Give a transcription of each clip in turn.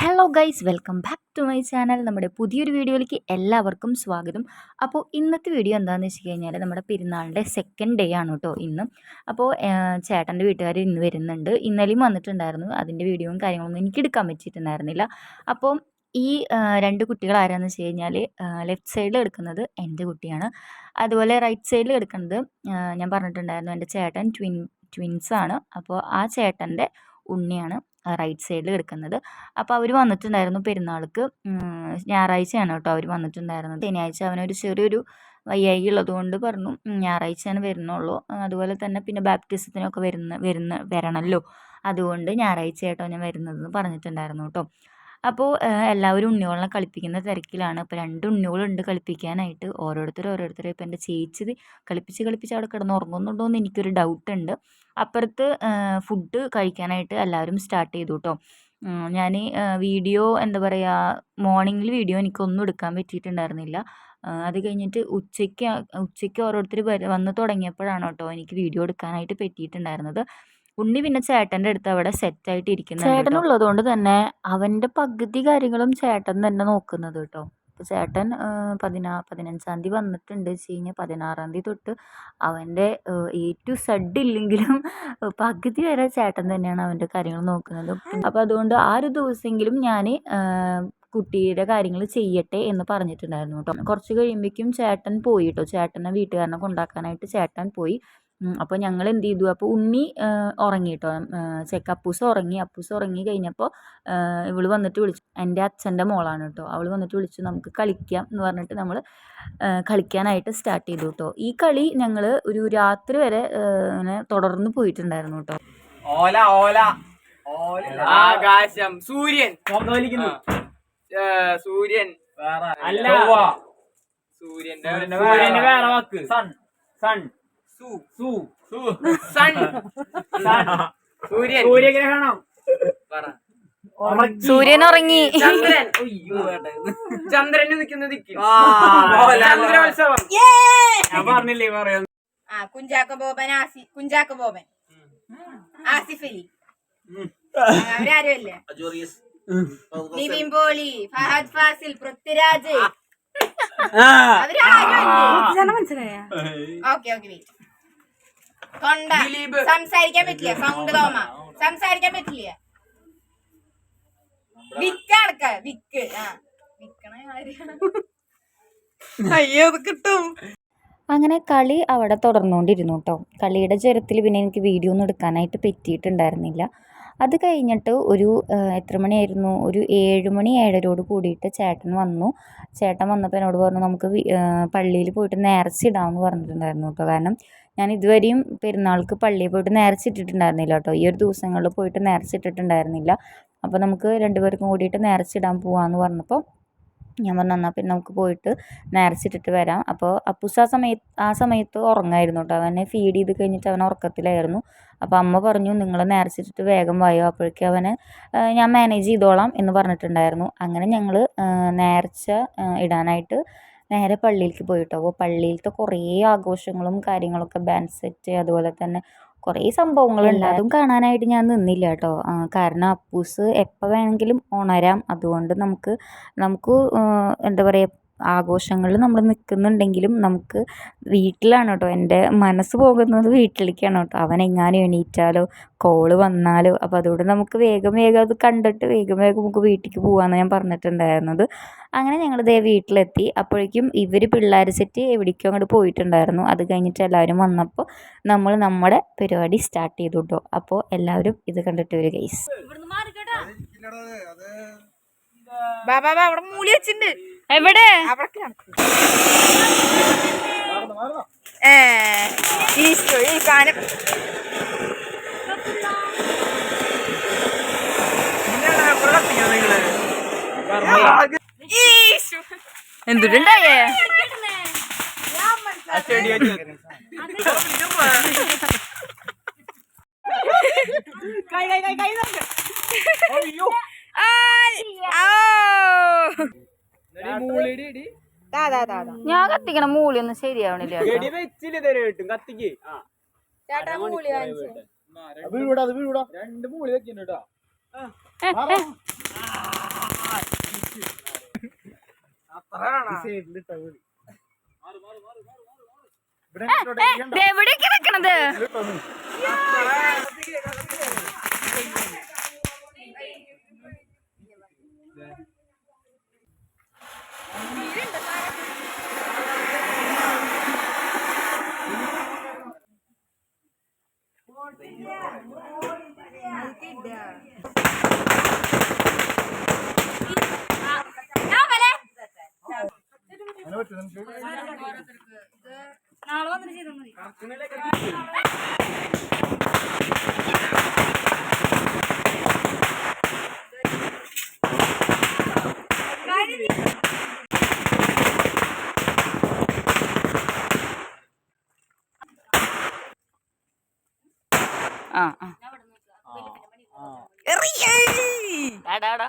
Hello guys welcome back to my channel നമ്മുടെ പുതിയൊരു വീഡിയോയിലേക്ക് എല്ലാവർക്കും സ്വാഗതം. അപ്പോൾ ഇന്നത്തെ വീഡിയോ എന്താണെന്ന് വെച്ച് കഴിഞ്ഞാൽ നമ്മുടെ പെരുന്നാളിന്റെ സെക്കൻഡ് ഡേ ആണ് കേട്ടോ ഇന്ന്. അപ്പോൾ ചേട്ടന്റെ വീട്ടുകാർ ഇന്ന് വരുന്നുണ്ട്. ഇന്നലെയും വന്നിട്ടുണ്ടായിരുന്നു. അതിന്റെ വീഡിയോയും കാര്യങ്ങളൊന്നും എനിക്ക് എടുക്കാൻ പറ്റിയിട്ടുണ്ടായിരുന്നില്ല. അപ്പോൾ ഈ രണ്ട് കുട്ടികൾ ആരാന്ന് വെച്ച് കഴിഞ്ഞാൽ ലെഫ്റ്റ് സൈഡിൽ എടുക്കുന്നത് എന്റെ കുട്ടിയാണ്. അതുപോലെ റൈറ്റ് സൈഡിൽ എടുക്കുന്നത് ഞാൻ പറഞ്ഞിട്ടുണ്ടായിരുന്നു എന്റെ ചേട്ടൻ ട്വിൻ ട്വിൻസാണ് അപ്പോൾ ആ ചേട്ടന്റെ ഉണ്ണിയാണ്. റൈറ്റ് സൈഡിൽ കിടക്കുന്നത്. അപ്പോൾ അവർ വന്നിട്ടുണ്ടായിരുന്നു പെരുന്നാൾക്ക്. ഞായറാഴ്ചയാണ് കേട്ടോ അവർ വന്നിട്ടുണ്ടായിരുന്നത്. ശനിയാഴ്ച അവനൊരു ചെറിയൊരു വയ്യായി ഉള്ളതുകൊണ്ട് പറഞ്ഞു ഞായറാഴ്ചയാണ് വരുന്നുള്ളൂ. അതുപോലെ തന്നെ പിന്നെ ബാപ്റ്റിസത്തിനൊക്കെ വരുന്ന വരുന്ന വരണമല്ലോ അതുകൊണ്ട് ഞായറാഴ്ച ആയിട്ടോ ഞാൻ വരുന്നതെന്ന് പറഞ്ഞിട്ടുണ്ടായിരുന്നു കേട്ടോ. അപ്പോൾ എല്ലാവരും ഉണ്ണികളെ കളിപ്പിക്കുന്ന തിരക്കിലാണ്. അപ്പോൾ രണ്ട് ഉണ്ണികളുണ്ട് കളിപ്പിക്കാനായിട്ട്. ഓരോരുത്തർ ഓരോരുത്തർ ഇപ്പോൾ എന്റെ ചേച്ചി കളിപ്പിച്ച് കളിപ്പിച്ച് അവിടെ കിടന്ന് ഉറങ്ങുന്നുണ്ടോ എന്ന് എനിക്കൊരു ഡൗട്ട് ഉണ്ട്. അപ്പുറത്ത് ഫുഡ് കഴിക്കാനായിട്ട് എല്ലാവരും സ്റ്റാർട്ട് ചെയ്തു കേട്ടോ ഞാൻ വീഡിയോ എന്താ പറയുക മോർണിംഗിൽ വീഡിയോ എനിക്കൊന്നും എടുക്കാൻ പറ്റിയിട്ടുണ്ടായിരുന്നില്ല. അത് കഴിഞ്ഞിട്ട് ഉച്ചയ്ക്ക് ഉച്ചയ്ക്ക് ഓരോരുത്തർ വന്ന് തുടങ്ങിയപ്പോഴാണ് കേട്ടോ എനിക്ക് വീഡിയോ എടുക്കാനായിട്ട് പറ്റിയിട്ടുണ്ടായിരുന്നത്. ഉണ്ണി പിന്നെ ചേട്ടന്റെ അടുത്ത് അവിടെ സെറ്റായിട്ട് ഇരിക്കുന്നത് ചേട്ടനുള്ളത് കൊണ്ട് തന്നെ അവന്റെ പകുതി കാര്യങ്ങളും ചേട്ടൻ തന്നെ നോക്കുന്നത് കേട്ടോ. അപ്പോൾ ചേട്ടൻ പതിനാ പതിനഞ്ചാം തീയതി വന്നിട്ടുണ്ട്. വെച്ച് കഴിഞ്ഞാൽ പതിനാറാം തീയതി തൊട്ട് അവന്റെ എ ടു സെഡ് ഇല്ലെങ്കിലും പകുതി വരെ ചേട്ടൻ തന്നെയാണ് അവന്റെ കാര്യങ്ങൾ നോക്കുന്നത്. അപ്പോൾ അതുകൊണ്ട് ആ ഒരു ദിവസമെങ്കിലും ഞാൻ കുട്ടിയുടെ കാര്യങ്ങൾ ചെയ്യട്ടെ എന്ന് പറഞ്ഞിട്ടുണ്ടായിരുന്നു കേട്ടോ. കുറച്ച് കഴിയുമ്പോഴേക്കും ചേട്ടൻ പോയി കേട്ടോ. ചേട്ടനെ വീട്ടുകാരനെ കൊണ്ടാക്കാനായിട്ട് ചേട്ടൻ പോയി. അപ്പോൾ ഞങ്ങൾ എന്ത് ചെയ്തു അപ്പോൾ ഉണ്ണി ഉറങ്ങി കേട്ടോ ചെക്ക അപ്പൂസ് ഉറങ്ങി അപ്പൂസ് ഉറങ്ങി കഴിഞ്ഞപ്പോൾ ഇവൾ വന്നിട്ട് വിളിച്ചു എന്റെ അച്ഛന്റെ മോളാണ് കേട്ടോ അവൾ വന്നിട്ട് വിളിച്ചു നമുക്ക് കളിക്കാം എന്ന് പറഞ്ഞിട്ട് നമ്മൾ കളിക്കാനായിട്ട് സ്റ്റാർട്ട് ചെയ്തു കേട്ടോ ഈ കളി ഞങ്ങൾ ഒരു രാത്രി വരെ ഇങ്ങനെ തുടർന്ന് പോയിട്ടുണ്ടായിരുന്നു കേട്ടോ ഓല ഓല. ആകാശം. സൂര്യൻ. സൂര്യൻ. വേറെ. അല്ല. സൂര്യന്റെ വേറെ വാക്ക്. സൺ. സൺ. സു. സു. സു. സൺ. സൂര്യൻ. സൂര്യഗ്രഹണം. പറ. സൂര്യൻ ഉറങ്ങി. ചന്ദ്രൻ. ചന്ദ്രന് നിൽക്കുന്ന ദിക്ക് ആ, ഓല. ചന്ദ്രോത്സവം ഞാൻ പറഞ്ഞില്ലേ പറയാം ആ കുഞ്ചാക്ക ബോബൻ ആസി കുഞ്ചാക്ക ബോബൻ. ആസിഫ് അലി അവരാരുമല്ലേ? Nivin Pauly Fahadh Faasil Prithviraj. അവരാരുമല്ലേ? Okay okay wait. തൊണ്ട സംസാരിക്കാൻ പറ്റില്ല? സൗണ്ട് തോമ സംസാരിക്കാൻ പറ്റില്ല? വിക്ക് അടക്ക വിക്ക്. ആ വിക്കണ അയ്യോ കിട്ടും. അങ്ങനെ കളി അവിടെ തുടർന്നുകൊണ്ടിരുന്നു കേട്ടോ. കളിയുടെ ചുരത്തിൽ പിന്നെ എനിക്ക് വീഡിയോ ഒന്നും എടുക്കാനായിട്ട് പറ്റിയിട്ടുണ്ടായിരുന്നില്ല. അത് കഴിഞ്ഞിട്ട് ഒരു എത്ര മണിയായിരുന്നു? ഒരു ഏഴ് മണി ഏഴരോട് കൂടിയിട്ട് ചേട്ടൻ വന്നു. ചേട്ടൻ വന്നപ്പോൾ എന്നോട് പറഞ്ഞു നമുക്ക് പള്ളിയിൽ പോയിട്ട് നേർച്ചിടാമെന്ന് പറഞ്ഞിട്ടുണ്ടായിരുന്നു കേട്ടോ. കാരണം ഞാൻ ഇതുവരെയും പെരുന്നാൾക്ക് പള്ളിയിൽ പോയിട്ട് നേർച്ചിട്ടിട്ടുണ്ടായിരുന്നില്ല കേട്ടോ. ഈ ഒരു ദിവസങ്ങളിൽ പോയിട്ട് നേർച്ചിട്ടിട്ടുണ്ടായിരുന്നില്ല അപ്പോൾ നമുക്ക് രണ്ടുപേർക്കും കൂടിയിട്ട് നേർച്ചിടാൻ പോവാന്ന് പറഞ്ഞപ്പോൾ ഞാൻ പറഞ്ഞു എന്നാൽ പിന്നെ നമുക്ക് പോയിട്ട് നേർച്ചിട്ടിട്ട് വരാം. അപ്പോൾ അപ്പൂസ് ആ സമയത്ത് ആ സമയത്ത് ഉറങ്ങായിരുന്നു കേട്ടോ. അവനെ ഫീഡ് ചെയ്ത് കഴിഞ്ഞിട്ട് അവൻ ഉറക്കത്തിലായിരുന്നു. അപ്പോൾ അമ്മ പറഞ്ഞു നിങ്ങൾ നേർച്ചിട്ടിട്ട് വേഗം വായോ. അപ്പോഴേക്കും അവനെ ഞാൻ മാനേജ് ചെയ്തോളാം എന്ന് പറഞ്ഞിട്ടുണ്ടായിരുന്നു. അങ്ങനെ ഞങ്ങൾ നേർച്ച ഇടാനായിട്ട് നേരെ പള്ളിയിലേക്ക് പോയിട്ടോ. അപ്പോൾ പള്ളിയിലത്തെ കുറേ ആഘോഷങ്ങളും കാര്യങ്ങളൊക്കെ ബാൻഡ് സെറ്റ് അതുപോലെ തന്നെ കുറേ സംഭവങ്ങളുണ്ട്. അതും കാണാനായിട്ട് ഞാൻ നിന്നില്ല കേട്ടോ. കാരണം അപ്പൂസ് എപ്പോൾ വേണമെങ്കിലും ഉണരാം. അതുകൊണ്ട് നമുക്ക് നമുക്ക് എന്താ പറയുക ആഘോഷങ്ങളിൽ നമ്മൾ നിൽക്കുന്നുണ്ടെങ്കിലും നമുക്ക് വീട്ടിലാണ് കേട്ടോ. എന്റെ മനസ്സ് പോകുന്നത് വീട്ടിലേക്കാണ് കേട്ടോ. അവൻ എങ്ങാനും എണീറ്റാലോ കോൾ വന്നാലോ അപ്പോൾ അതുകൊണ്ട് നമുക്ക് വേഗം വേഗം അത് കണ്ടിട്ട് വേഗം വേഗം നമുക്ക് വീട്ടിലേക്ക് പോകാമെന്ന് ഞാൻ പറഞ്ഞിട്ടുണ്ടായിരുന്നത്. അങ്ങനെ ഞങ്ങൾ ദേ വീട്ടിലെത്തി. അപ്പോഴേക്കും ഇവർ പിള്ളേർ സെറ്റ് എവിടേക്കും അങ്ങോട്ട് പോയിട്ടുണ്ടായിരുന്നു. അത് കഴിഞ്ഞിട്ട് എല്ലാവരും വന്നപ്പോൾ നമ്മൾ നമ്മുടെ പരിപാടി സ്റ്റാർട്ട് ചെയ്തു കേട്ടോ. അപ്പോൾ എല്ലാവരും ഇത് കണ്ടിട്ട് ഒരു ഗൈസ് ബാബാ അവിടെ മൂലി വെച്ചിട്ടുണ്ട്. എവിടെ ഈ സാധനം എന്തുണ്ടായേ ദാ ഞാൻ കത്തിക്കണം മൂളി ഒന്നും ശരിയാവണില്ല രണ്ട് മൂളി. നിക്കണത് നാളെ വന്നിട്ട് ചെയ്താൽ മതി ആ ആ എറിയേ ടാ.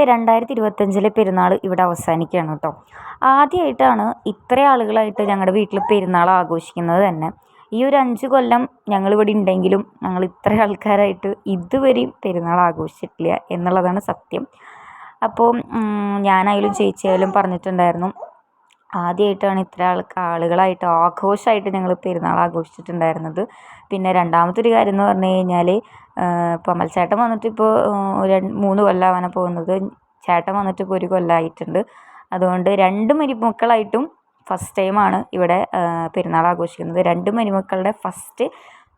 നമ്മുടെ രണ്ടായിരത്തി ഇരുപത്തഞ്ചിലെ പെരുന്നാൾ ഇവിടെ അവസാനിക്കുകയാണ് കേട്ടോ. ആദ്യമായിട്ടാണ് ഇത്ര ആളുകളായിട്ട് ഞങ്ങളുടെ വീട്ടിൽ പെരുന്നാൾ ആഘോഷിക്കുന്നത് തന്നെ. ഈ ഒരു അഞ്ച് കൊല്ലം ഞങ്ങളിവിടെ ഉണ്ടെങ്കിലും ഞങ്ങൾ ഇത്ര ആൾക്കാരായിട്ട് ഇതുവരെയും പെരുന്നാൾ ആഘോഷിച്ചിട്ടില്ല എന്നുള്ളതാണ് സത്യം. അപ്പോൾ ഞാനായാലും ചേച്ചിയായാലും പറഞ്ഞിട്ടുണ്ടായിരുന്നു ആദ്യമായിട്ടാണ് ഇത്ര ആൾക്ക് ആളുകളായിട്ട് ആഘോഷമായിട്ട് ഞങ്ങൾ പെരുന്നാൾ ആഘോഷിച്ചിട്ടുണ്ടായിരുന്നത്. പിന്നെ രണ്ടാമത്തെ ഒരു കാര്യം എന്ന് പറഞ്ഞു കഴിഞ്ഞാൽ അമൽ ചേട്ടൻ വന്നിട്ട് ഇപ്പോൾ രണ്ട് മൂന്ന് കൊല്ലമാവാനാണ് പോകുന്നത്. ചേട്ടൻ വന്നിട്ട് ഇപ്പോൾ ഒരു കൊല്ലമായിട്ടുണ്ട് അതുകൊണ്ട് രണ്ട് മരുമക്കളായിട്ടും ഫസ്റ്റ് ടൈമാണ് ഇവിടെ പെരുന്നാൾ ആഘോഷിക്കുന്നത്. രണ്ട് മരുമക്കളുടെ ഫസ്റ്റ്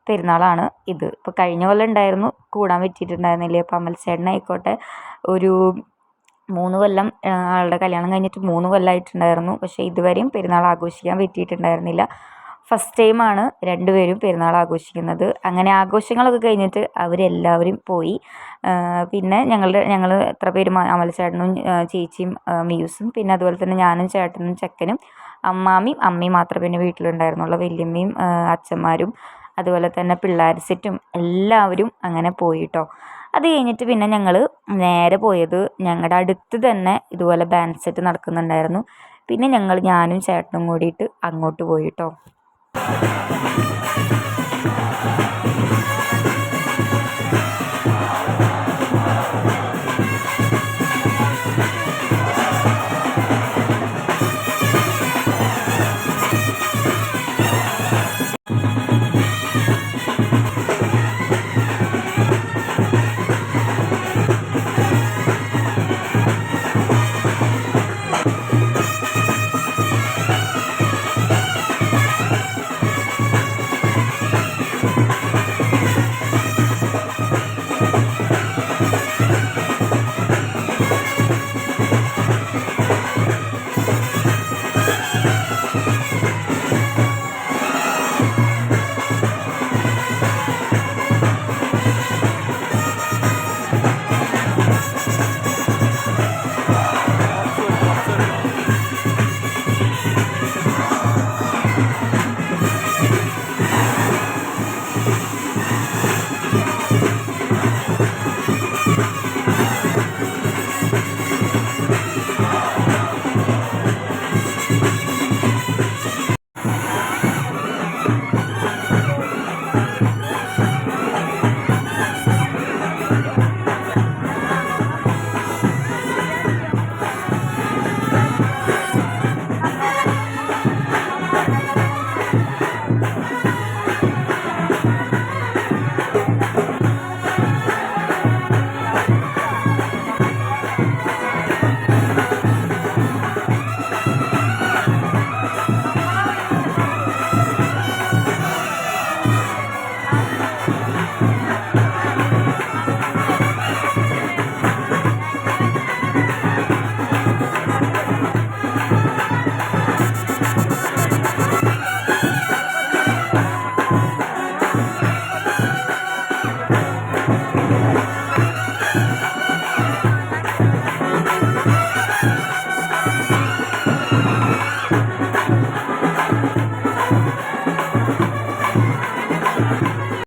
പെരുന്നാളാണ് ഇത്. ഇപ്പോൾ കഴിഞ്ഞ കൊല്ലം ഉണ്ടായിരുന്നു. കൂടാൻ പറ്റിയിട്ടുണ്ടായിരുന്നില്ല. അപ്പോൾ അമൽ ചേട്ടനായിക്കോട്ടെ ഒരു മൂന്ന് കൊല്ലം ആളുടെ കല്യാണം കഴിഞ്ഞിട്ട് മൂന്ന് കൊല്ലമായിട്ടുണ്ടായിരുന്നു പക്ഷേ ഇതുവരെയും പെരുന്നാൾ ആഘോഷിക്കാൻ പറ്റിയിട്ടുണ്ടായിരുന്നില്ല. ഫസ്റ്റ് ടൈമാണ് രണ്ടുപേരും പെരുന്നാൾ ആഘോഷിക്കുന്നത്. അങ്ങനെ ആഘോഷങ്ങളൊക്കെ കഴിഞ്ഞിട്ട് അവരെല്ലാവരും പോയി. പിന്നെ ഞങ്ങളുടെ ഞങ്ങൾ എത്ര പേര് അമൽ ചേട്ടനും ചേച്ചിയും മിയൂസും പിന്നെ അതുപോലെ തന്നെ ഞാനും ചേട്ടനും ചെക്കനും അമ്മാമ്മയും അമ്മയും മാത്രമേ പിന്നെ വീട്ടിലുണ്ടായിരുന്നുള്ളൂ. വല്യമ്മയും അച്ഛന്മാരും അതുപോലെ തന്നെ പിള്ളേർ സെറ്റും എല്ലാവരും അങ്ങനെ പോയിട്ടോ. അത് കഴിഞ്ഞിട്ട് പിന്നെ ഞങ്ങൾ നേരെ പോയത് ഞങ്ങളുടെ അടുത്ത് തന്നെ ഇതുപോലെ ബാൻഡ് സെറ്റ് നടക്കുന്നുണ്ടായിരുന്നു. പിന്നെ ഞങ്ങൾ ഞാനും ചേട്ടനും കൂടിയിട്ട് അങ്ങോട്ട് പോയിട്ടോ.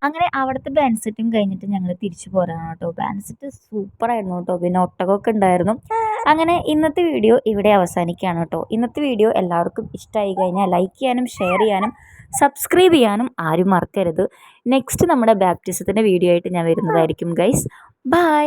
അങ്ങനെ അവിടുത്തെ ബാൻഡ് സെറ്റും കഴിഞ്ഞിട്ട് ഞങ്ങൾ തിരിച്ചു പോരാണ് കേട്ടോ. ബാൻഡ് സെറ്റ് സൂപ്പറായിരുന്നു കേട്ടോ. പിന്നെ ഒട്ടകമൊക്കെ ഉണ്ടായിരുന്നു. അങ്ങനെ ഇന്നത്തെ വീഡിയോ ഇവിടെ അവസാനിക്കുകയാണ് കേട്ടോ. ഇന്നത്തെ വീഡിയോ എല്ലാവർക്കും ഇഷ്ടമായി കഴിഞ്ഞാൽ ലൈക്ക് ചെയ്യാനും ഷെയർ ചെയ്യാനും സബ്സ്ക്രൈബ് ചെയ്യാനും ആരും മറക്കരുത്. നെക്സ്റ്റ് നമ്മുടെ ബാപ്റ്റിസത്തിന്റെ വീഡിയോ ആയിട്ട് ഞാൻ വരുന്നതായിരിക്കും ഗൈസ് ബൈ